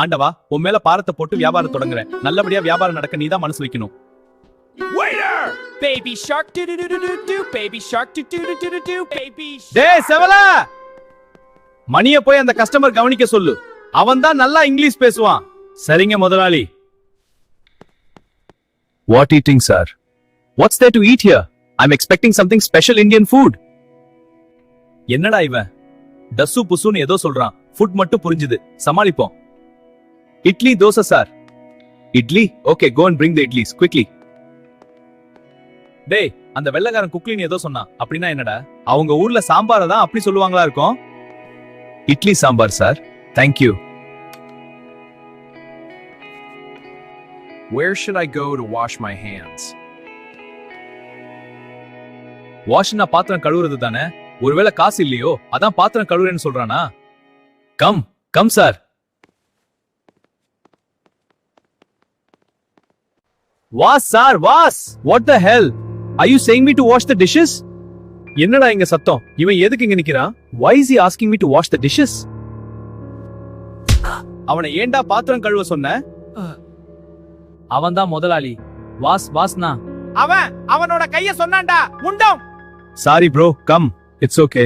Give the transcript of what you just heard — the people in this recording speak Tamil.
ஆண்டவா உன் மேல பாரத்தை போட்டு வியாபாரம் தொடங்குறேன். நல்லபடியா வியாபாரம் நடக்க நீதான் மனசு வைக்கணும். Baby shark do do do do do do. Baby shark do do do do do do. Baby shark. டேய் செவல! மணிய போய் அந்த கஸ்டமர் கவனிக்க சொல்லு. அவன் தான் நல்லா இங்கிலீஷ் பேசுவான். சரிங்க முதலாளி. What eating sir what's there to eat here I am expecting something special Indian food என்னடா இவன்? டஸ்ஸு புசுன்னு ஏதோ சொல்றான். ஃபுட் மட்டும் புரிஞ்சுது. சமாளிப்போம். Idli dosa sir idli? Okay go and bring the idlis quickly டேய் அந்த வெள்ளக்காரன் குக்லின்னு ஏதோ சொன்னான். அப்படின்னா என்னடா? அவங்க ஊர்ல சாம்பாரை தான் அப்படி சொல்லுவாங்களா இருக்கும்? Idli sambar sir thank you Where should I go to wash my hands? வாஷ்னா பாத்திரம் கழுவுறது தானே? ஒருவேளை காசு இல்லையோ? அதான் பாத்திரம் கழுவுறேன்னு சொல்றானா? Come come sir wash sir wash what the hell I you saying me to wash the dishes என்னடா இங்க சத்தம்? இவன் எதுக்கு இங்க நிக்கிறான் why is he asking me to wash the dishes? அவனை ஏன்டா பாத்திரம் கழுவ சொன்ன? அவன் தான் முதலாளி வாஸ் வாஸ்னா அவன் அவனோட கைய சொன்னான்டா. முண்டம் sorry bro come it's okay